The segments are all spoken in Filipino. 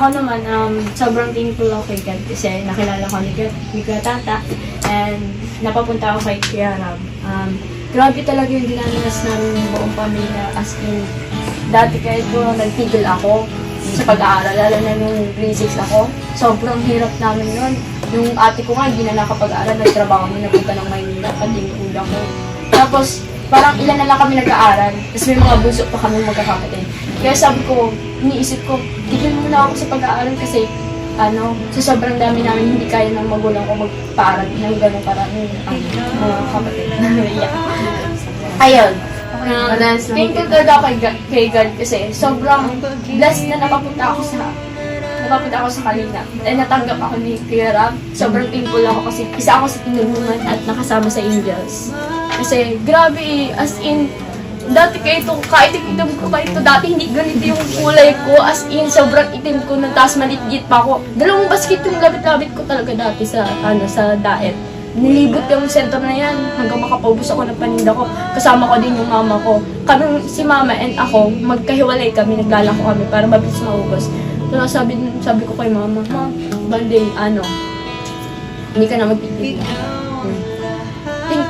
ako naman, um, sobrang thankful ako kay God kasi nakilala ko ni, ni Tata and napapunta ako kay Kuya. Um, grabe talaga yung dinananas namin ng buong pamilya as in, dati kahit po nagtigil ako sa pag-aaral, lalo na nung grade 6 ako, sobrang hirap namin nun. Yung ate ko nga, hindi na nakapag-aaral, nagtrabaho na napunta ng Maynila, pati yung ko. Tapos, parang ilan na lang kami nag-aaral, tapos may mga bunso pa kami magkakapatid. Kaya sabi ko, iniisip ko, tigil muna ako sa pag-aaral kasi ano, sa sobrang dami namin hindi kaya ng magulang ko magpaaral ng ganun karami ang mga kapatid. yeah. Ayun. Um, thankful talaga ako kay kay God kasi sobrang blessed na napapunta ako sa napapunta ako sa Kalina. And natanggap ako ni Kuya Rab. Sobrang thankful ako kasi isa ako sa tinulungan at nakasama sa Angels. Kasi grabe eh, as in, dati kayo ito, kahit itim ko pa ito, dati hindi ganito yung kulay ko, as in, sobrang itim ko nung taas malit-lit pa ako. Dalawang basket yung labit-labit ko talaga dati sa, ano, sa diet. Nilibot yung center na yan hanggang makapaubos ako ng paninda ko. Kasama ko din yung mama ko. Kami, si mama and ako, magkahiwalay kami, naglalako kami para mabilis maubos. So, sabi, sabi ko kay mama, ma, bande, ano, hindi ka na magpipigil.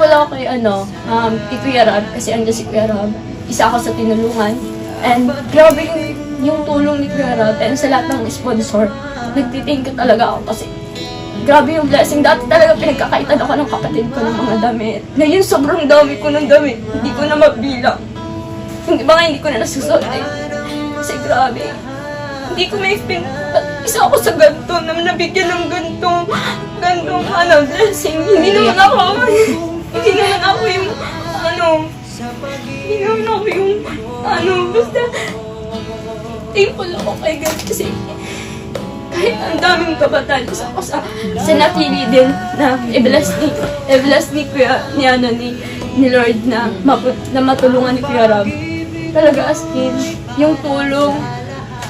Thankful ako kay ano, um, kay Kuya Rab, kasi andyan si Kuya Rab. Isa ako sa tinulungan. And grabe yung, yung tulong ni Kuya Rab and sa lahat ng sponsor. Nagtiting ko talaga ako kasi grabe yung blessing. Dati talaga pinagkakaitan ako ng kapatid ko ng mga damit. Ngayon sobrang dami ko ng damit. Hindi ko na mabilang. Hindi ba nga hindi ko na nasusuot eh. Kasi grabe. Hindi ko ma-explain. Ba't Isa ako sa ganito na nabigyan ng ganito. Ganitong ano, blessing. Hindi naman ako. Hindi naman ako yung ano. Hindi naman ako yung ano. Basta thankful ako kay God kasi kahit ang daming kabataan ko sa sa, napili din na i-bless ni, i-bless ni Kuya, ni ano, ni, ni Lord na, mapu, na matulungan ni Kuya Rab. Talaga as in, yung tulong,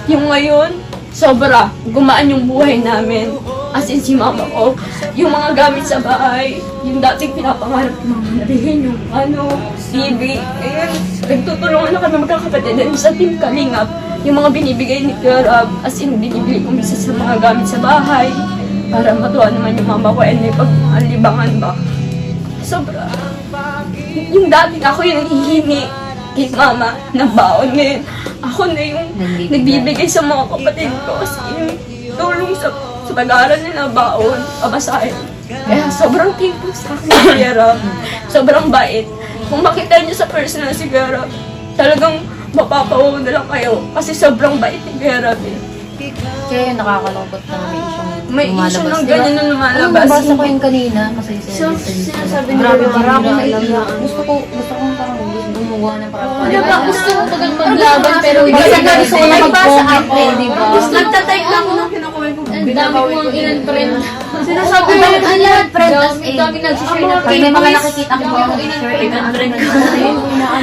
yung ngayon, sobra, gumaan yung buhay namin. As in si mama ko, yung mga gamit sa bahay, yung dating pinapangarap ko mama, nabigyan yung ano, TV, ayun, nagtutulungan na kami magkakapatid and sa team Kalingap, yung mga binibigay ni Kuya as in, binibigay ko minsan sa mga gamit sa bahay, para matuwa naman yung mama ko and may pag-alibangan ba. Sobra. Yung dating ako yung nanghihingi kay mama ng baon ngayon. Ako na yung Nagbibigay. nagbibigay sa mga kapatid ko as in, tulong sa, sa pag-aaral nila baon, pabasahin. Kaya sobrang thankful sa akin si Kuya. Sobrang bait. Kung makita niyo sa personal si Kuya talagang mapapawaw na lang kayo. Kasi sobrang bait ni Kuya Rab eh. Kaya yung nakakalungkot na may isyong May issue ng diba? ganyan na Ano, lumalabas. nabasa ko yung kanina kasi So, sinasabi nila na marami na alam. Gusto ko, gusto kong parang gumawa ng parang Wala ba? Gusto ko pag maglaban pero Basta ganito gusto ko na yung mag-comment di ba? Gusto nagtatype lang ako nung kinukuha ko. Ang dami ko ang ilan friend. Sinasabi Ang nila dami ang lahat friend as Ang in. dami nagsishare ng Pag may mga nakikita ko Ang mga dami share, friend. ilan friend ko.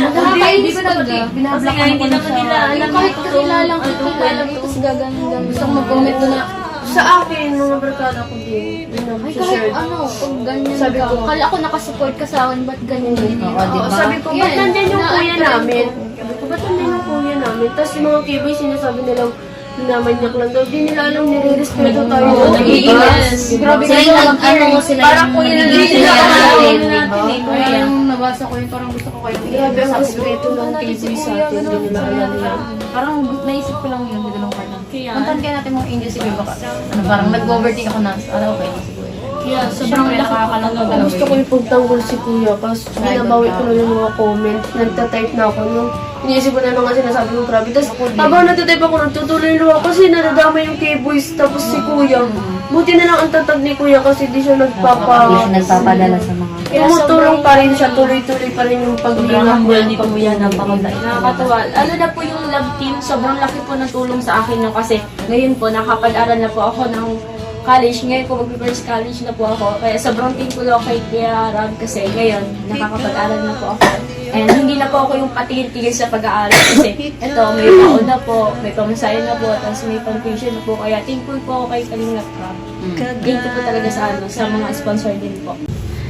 Nakakainis ko talaga. Binablock ko na alam Kahit ito. kakilalang Ano, kakilalang kwento. tapos gaganong Gusto ko mag-comment na Sa akin, mga barkada ko din, ang Ay, kahit ano, pag ganyan Sabi ka. ko, Kala ko nakasupport ka sa akin, ba't ganyan din? Ah, Oo, Oo, diba? sabi ko, ba't Yan, nandyan yung kuya namin? ko. Sabi ko, ba't nandyan yung kuya namin? Tapos yung mga kiboy, sinasabi nilang namanyak lang daw. Di nila alam, nire-respeto tayo. Oo, doon. nag-iiwas. Grabe kayo. yung nag-ano, sila Parang yung kuya na lang sila. na Kaya kuya. yung nabasa ko yun, parang gusto ko kayo. Grabe ang respeto ng kiboy sa atin. Di nila alam yan. Parang naisip ko lang yun, biglang part ng Kaya- Puntan kaya natin mga angels si Beba ka. Ano, parang nag-overthink ako na, ano, okay na siguro. Kaya sobrang talaga. talaga. Gusto ko ipagtanggol si kuya kasi binabawi ko na yung mga comment. Nagtatype na ako nung iniisip ko na yung mga sinasabi ko grabe. Tapos habang nagtatype ako, nagtutuloy lang ako kasi nadadama yung K-boys tapos si kuya. Buti na lang ang tatag ni kuya kasi di siya nagpapa... Hindi siya nagpapadala sa mga Tumutulong pa rin siya, tuloy-tuloy pa rin yung Sobrang paglingap humble niya. ni Kuya na pamagdait. Nakakatuwa. Ano na po yung love team, sobrang laki po ng tulong sa akin no, kasi ngayon po nakapag-aral na po ako ng college. Ngayon po mag-first college na po ako. Kaya sobrang thankful ako kay Kuya Rab kasi ngayon nakakapag-aral na po ako. And hindi na po ako yung patigil-tigil sa pag-aaral kasi ito, may paon na po, may pamasahe na po, tapos may pang-tuition na po. Kaya thankful po ako kay Kalingap Rab. Thank you po talaga sa ano, sa mga sponsor din po.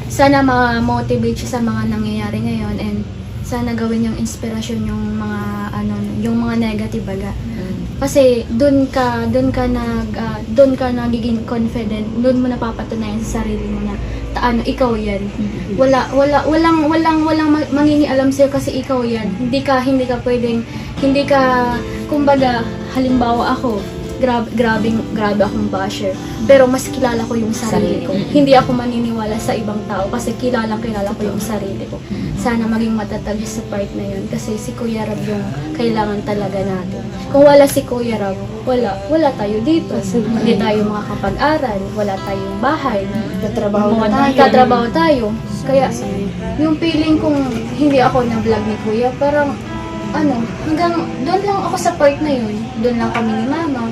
sana ma-motivate siya sa mga nangyayari ngayon and sana gawin yung inspirasyon yung mga ano yung mga negative baga. Kasi doon ka, doon ka nag, ah, doon ka nagiging confident, doon mo napapatunayan sa sarili mo na ta, ano, ikaw yan. Wala, wala, walang, walang, walang ma- mangingialam sa'yo kasi ikaw yan. Hindi ka, hindi ka pwedeng, hindi ka, kumbaga, halimbawa ako, grabe, grabe, grabe akong basher. Pero mas kilala ko yung sarili ko. Hindi ako maniniwala sa ibang tao kasi kilalang kilala ko yung sarili ko. Sana maging matatag sa part na yun kasi si Kuya Rab yung kailangan talaga natin. Kung wala si Kuya Rab, wala, wala tayo dito. Hindi tayo makakapag-aral, wala tayong bahay. Tatrabaho tayo. Tatrabaho tayo. Kaya, yung feeling kong hindi ako na-vlog ni Kuya, parang, ano, hanggang doon lang ako sa part na yun. Doon lang kami ni Mama.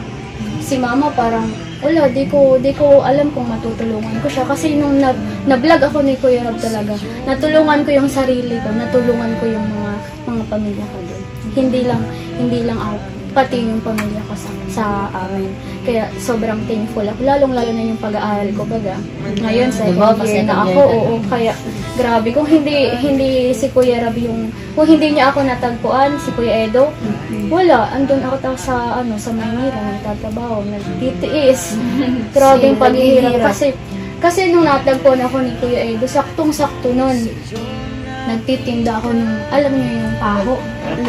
Si Mama parang, wala, di ko, di ko alam kung matutulungan ko siya. Kasi nung na, na-vlog ako ni Kuya Rob talaga, natulungan ko yung sarili ko, natulungan ko yung mga, mga pamilya ko doon. Hindi lang, hindi lang ako, pati yung pamilya ko sa, sa amin. Kaya sobrang thankful ako. Lalong-lalo na yung pag-aaral ko baga. Ngayon, second year na ako. Oo, kaya grabe. Kung hindi hindi si Kuya Rab yung, kung hindi niya ako natagpuan, si Kuya Edo, wala. Andun ako tao sa, ano, sa Maynila, nagtatrabaho, nagtitiis. Grabe yung paghihirap. Kasi, kasi nung natagpuan ako ni Kuya Edo, saktong-sakto nun. Nagtitinda ako ng, alam niyo yung paho.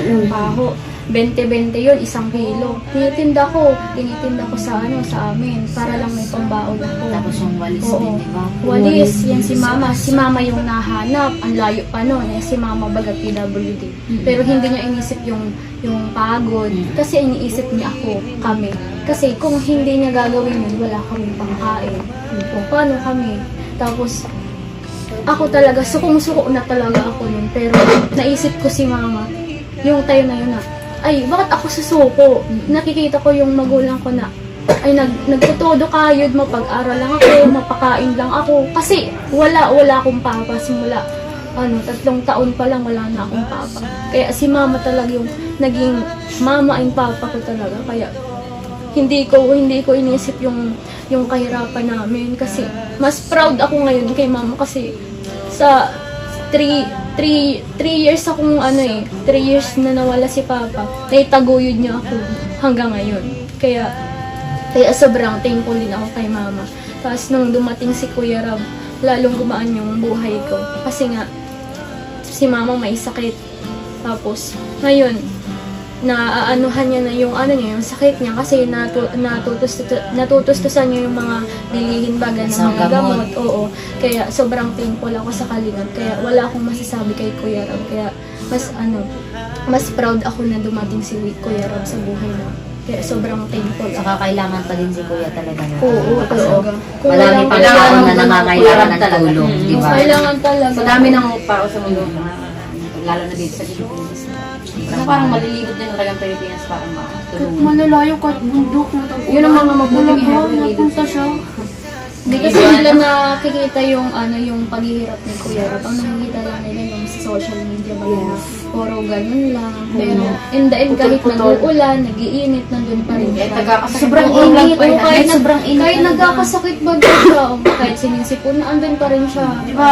Yung paho. 20-20 yun, isang kilo. Tinitinda ko, tinitinda ko sa ano, sa amin, para lang may pambaon ako. Tapos yung walis Oo. din, di ba? Walis, yan si Mama. Si Mama yung nahanap. Ang layo pa nun. Eh, si Mama baga PWD. Pero hindi niya inisip yung yung pagod. Kasi iniisip niya ako, kami. Kasi kung hindi niya gagawin yun, wala kami pangkain. O paano kami? Tapos, ako talaga, sukong-suko na talaga ako nun. Pero naisip ko si Mama, yung time na yun na, ay, bakit ako susuko? Nakikita ko yung magulang ko na, ay nag nagtutodo kayod mapag-aral lang ako, mapakain lang ako. Kasi wala wala akong papa simula ano, tatlong taon pa lang wala na akong papa. Kaya si mama talaga yung naging mama and papa ko talaga. Kaya hindi ko hindi ko inisip yung yung kahirapan namin kasi mas proud ako ngayon kay mama kasi sa 3 3 3 years akong ano eh 3 years na nawala si papa. Naitaguyod niya ako hanggang ngayon. Kaya kaya sobrang thankful din ako kay mama. Tapos nung dumating si Kuya Rab lalong gumaan yung buhay ko. Kasi nga si mama may sakit. Tapos ngayon na aanuhan niya na yung ano niya, yung sakit niya kasi natu, natutus, natutustusan niya yung mga bilihin baga ng mga gamot. gamot. Oo. Kaya sobrang thankful ako sa kalingap. Kaya wala akong masasabi kay Kuya Rob. Kaya mas ano, mas proud ako na dumating si Kuya Rob sa buhay na. Kaya sobrang ako. Saka kailangan pa din si Kuya talaga. na- Oo, talaga. Kung Marami pa kailangan tao na nangangailangan ng talaga. tulong, Mm. di ba? Kailangan talaga. Sa dami ng tao sa mundo, lalo na dito sa Pilipinas. Na parang maliligot din talagang Pilipinas para matulungan. Malalayo kahit bundok na tapos. Yun ang mga mabuting ba? ihahalili Napunta siya. Hindi kasi nila nakikita yung ano yung paghihirap ni Kuya Rob. Ang nakikita lang nila yung sa social media ba yun. Puro ganun lang. Pero in the end kahit nag-uulan, nag-iinit, nandun pa rin. Siya. Sobrang ng ulan init. pa yun. Oo, kahit, Sobrang init kahit talaga. nagkakasakit ba siya, o kahit sinisipon, andun pa rin siya. Diba,